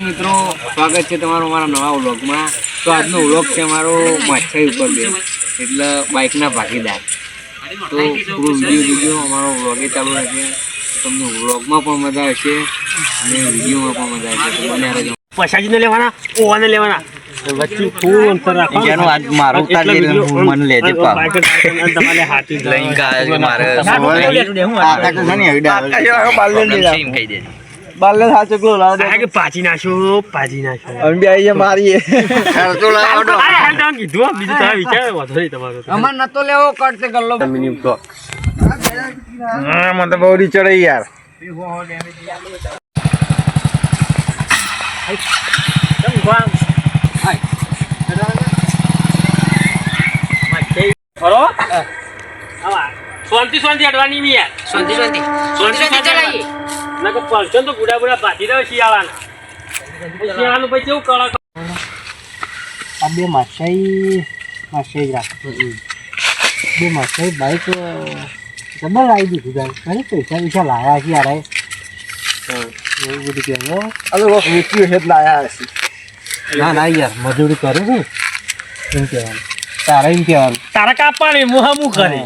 મિત્રો સ્વાગત છે તમારું મારા નવા વ્લોગમાં. તો આજનો વ્લોગ છે મારો માછાઈ ઉપર બે એટલે બાઇકના ભાગીદાર. તો પૂરો વીડિયો વીડિયો અમારો વ્લોગે ચાલુ રહેશે. તમને વ્લોગમાં પણ મજા આવશે અને વિડીયોમાં પણ મજા આવશે. તો બન્યા રહેજો. પછાજી લેવાના ઓવાને લેવાના. વચ્ચે થોડું અંતર રાખો જેનો આજ મારો મને લેજે તમારે હાથી ના, તો છે ને, એવી ડાળ. ગમશે એમ કહી દેજે. આ કે પાછી નાખ્યો પાછી ખર્ચો લાવો તો. અરે, હાલ તમે કીધું બીજું તમે વિચાર વાંધો નહીં તમારો અમાર નતો લેવો કરતે ગલ્લો હા, મને તો બહુ રી ચડે યાર? શાંતિ શાંતિ અડવાની બી યાર. શાંતિ શાંતિ શાંતિ શાંતિ. ચલાવીએ. નકર પડશે ને તો બુડા બુડા ભાજી રહ્યો શિયાળાના. શિયાળાનું પછી કેવું કળા આ બે માછાઈ માછાઈ રાખતો બે માછાઈ બાઈક ડબલ આવી દીધું ગાય ઘણી પૈસા પૈસા લાયા છે યાર. એવું બધું કહેવો ના ના યાર મજૂરી કરું છું. એમ કહેવાનું. તારે એમ કહેવાનું. તારા કાપવાની મુહામું કરે.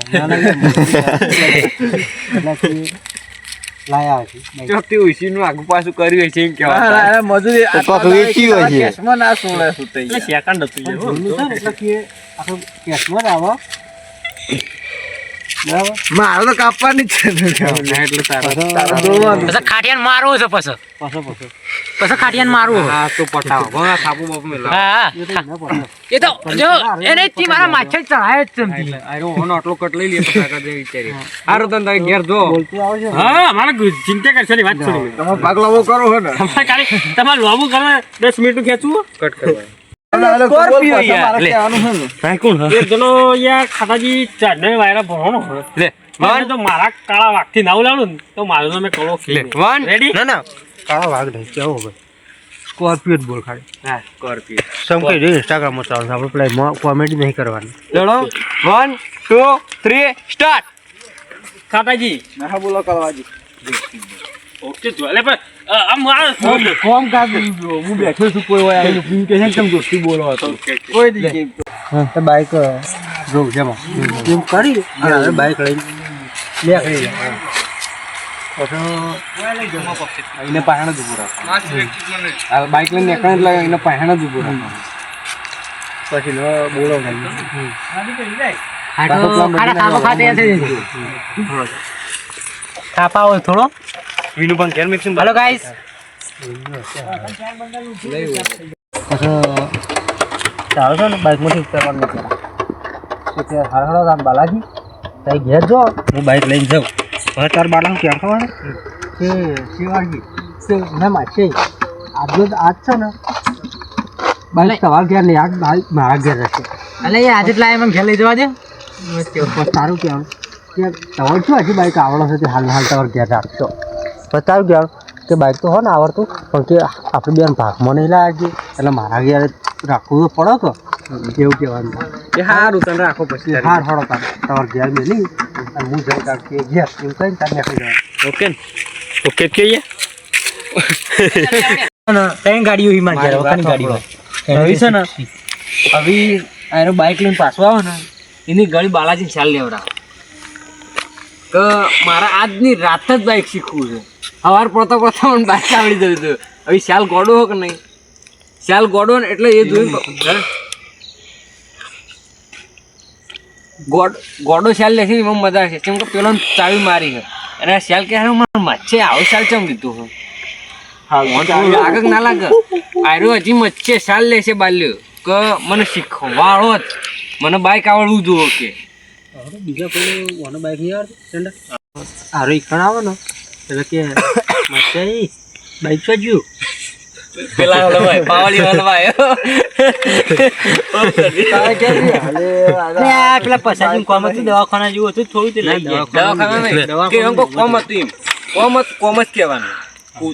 લાયા છે. બાઈક. ઉસીનું આગુ પાછું કર્યું હશે એમ કહેવાય. તો કોક વેચ્યું હશે. એટલે સેકન્ડ હતું યાર, હો. જૂનું છે ને એટલે કે આખું કેશમાં જ આવે. તો કાપવાની જ છે. એટલે તારા ખાટિયાને મારવું છે પછી. પછી પાછો. પછી ખાટિયાને મારું હા તો પટાવો. ભણા થાપુ બાપુ મેલા હા એ તો ના પડે એ તો જો એને થી મારા માછલ ચડાય જ ચમતી આરો ઓનો આટલો કટ લઈ લે પટાકા દે વિચારી હારું તન તારી ઘેર જો. હા મારા ચિંતા કરશે ની વાત છોડી તમે પાગલાવો કરો હો ને. તમારે કાલે તમારે લોબુ કરે 10 મિનિટ ખેંચું કટ કરવા. મારા કાળા વાઘથી નાવ લાવું ને તો મારું મેં કળો રેડી ના ના. કાળા વાઘ નહીં કેવો ભાઈ? સ્કોર્પિયો જ બોલ ખાલી. હા સ્કોર્પિયો સમ કઈ ઇન્સ્ટાગ્રામ ઇન્સ્ટાગ્રામમાં ચાલશે. આપણે પેલા કોમેડી નહીં કરવાની. ચલો વન ટુ થ્રી સ્ટાર્ટ ખાતાજી ના બોલો કરવાજી ઓકે જો એટલે પણ કોમ હું બેઠો છું કોઈ હોય આવીને ફીમ કે દોસ્તી બોલો હતો. કોઈ દી હા તો બાઈક જોઉં છે એમ કરી? બાઈક લઈને. જાય પછી એને પાહણ જ ઊભું રાખવાનું. આ લઈને નીકળે એટલે એને પાહણ જ રાખવાનું. પછી બોલો થાપા હોય થોડો. વિનુ પણ ઘેર મિક્સિંગ હેલો ગાઈસ પછી ચાલો છો ને બાઇકમાંથી ઉતરવાનું. એટલે હળહળો રામ બાલાજી? ત્યાં ઘેર જો. હું બાઇક લઈને જાઉં. તાર બાલા ક્યાં ખબર? છે શિવાજી કે મેં માછે આજનો જ આજ છે ને બાળક તમારા ઘેર નહીં આજ બાઇક મારા ઘેર રહેશે. અલે આજે જ લાય મને ઘેર લઈ જવા દે. તારું કેમ? કે તમારે શું હજી બાઇક આવડો છે તે હાલ હાલ તમારે ઘેર રાખશો? પછી તારું કેમ? કે બાઇક તો હોય ને આવડતું પણ કે આપણે બેન ભાગમાં નહીં લાગે એટલે મારા ઘેર રાખવું તો પડે કે એવું કહેવાનું. એ હારું તને રાખો પછી હાર હળો તાર તમારે ઘેર મેલી અને હું જઈ તાર કે ઘેર એવું કહીને તાર નીકળી જવાનું ઓકે ઓકે કહીએ ત્રણ ગાડીઓ હિમાં ઘેર વખાની ગાડીઓ હવે છે ને હવે આનો બાઇક લઈને પાછો આવે ને એની ગળી બાલાજી ચાલ લેવડા કે મારા આજની રાત જ બાઇક શીખવું છે સવાર પડતા પડતા મને બાઇક આવડી છે હવે શાલ ગોડો હો કે નહીં શાલ ગોડો ને એટલે એ જોઈ હે? ગોડ ગોડો શાલ લેશે એમાં મજા છે. કેમ કે પેલો ચાવી મારી છે. અને આ શાલ કે હારું મારે મચ્છે આવો શાલ ચમ લીધું હું મને લાગે ના લાગે. આર્યો હજી મચ્છે શાલ લેશે બાલ્યો. કે મને શીખવાડો જ. મને બાઇક આવડવું જુઓ કે. બીજા કોઈ ઓનો બાઇક નહીં આવડતું? આરો ઈકણ આવે ને એટલે કે મચ્છે બાઇક તો જ્યું. પેલા હલવાય પાવલી હલવાય પેલા પછાજી કોમ હતું દવાખાના જેવું હતું થોડું તે લઈ દવાખાના કે એમ કોઈ કોમ હતું એમ કોમ જ કોમ જ કહેવાનું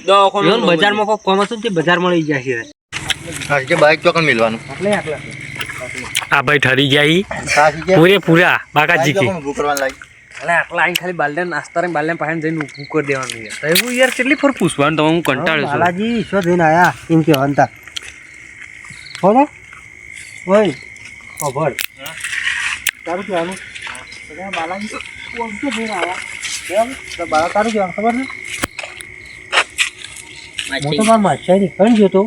દવાખાનું બજારમાં કોઈ કોમ હતું તે બજારમાં લઈ જાય છે આજે બાઈક ચોકન મિલવાનું આ ભાઈ ઠરી કે પૂરે પૂરા બાકાજી કી એટલે આટલા આઈને ખાલી બાલદા નાસ્તા ને બાલદા પાસે જઈને ઊભું કરી દેવાનું યાર તો એવું યાર કેટલી ફર પૂછવાનું તમે હું કંટાળ્યો છું. બાલાજી શું થઈને આયા? એમ કે હંતા બોલો. ઓય ખબર તારું કહેવાનું? બાલાજી કોમ શું થઈને આયા? કેમ? તો બાલા તારું કહેવાનું ખબર ને હું તો મારા માછાઈ નીકળી ગયો તો.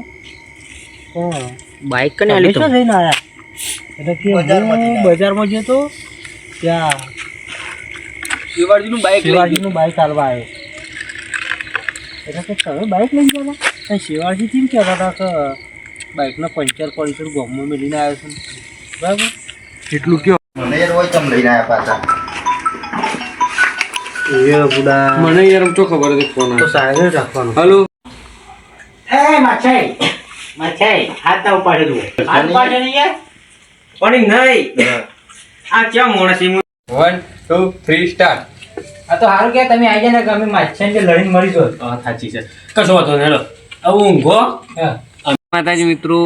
બાઇક તમે શું થઈને આયા? એટલે કે બજારમાં ગયો તો ત્યાં શિવાજીનું બાઇક શિવાજીનું બાઇક ચાલવા આવ્યો. એટલે કે તમે બાઇક લઈને ગયા હતા? શિવાજી કેમ કહેતા હતા કે બાઇકનો પંચર પડી છે ગોમમાં મેળીને આવ્યો છું બરાબર? એટલું કયો? મને યાર હોય તમે લઈને આવ્યા પાછા. મને યાર તો ખબર હતી ફોન તો સાહેબ રાખવાનો. હલો? એ માછાઈ માછાઈ હાથ ના ઉપાડે હાથ ઉપાડે નહીં યાર? પણ નહીં. આ કેમ માણસ એમ વન ટુ થ્રી સ્ટાર્ટ આ તો સારું કે તમે આવી જાય ને કે અમે માછાઈ લડીને મરી જો સાચી છે. કશો વાંધો નહીં હેલો. હવે ઊંઘો માતાજી મિત્રો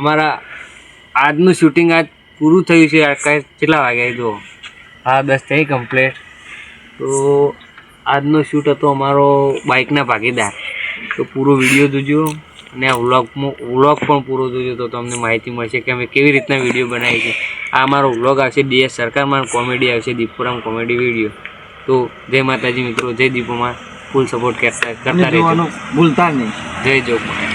અમારા આજનું શૂટિંગ આજ પૂરું થયું છે. આ કાંઈ કેટલા વાગ્યા જો હા બસ થઈ કમ્પ્લીટ તો આજનો શૂટ હતો અમારો બાઇકના ભાગીદાર. તો પૂરો વીડિયો જોજો. અને આ વ્લોગમાં વ્લોગ પણ પૂરો જોજો તો તમને માહિતી મળશે કે અમે કેવી રીતના વીડિયો બનાવીએ છીએ. આ અમારો વ્લોગ આવશે ડીએસ સરકારમાં કોમેડી આવશે દીપુરામ કોમેડી વીડિયો તો જય માતાજી મિત્રો જય દીપોમાં. ફૂલ સપોર્ટ કરતા કરતા રહેજો. ભૂલતા નહીં. જય જોગમાં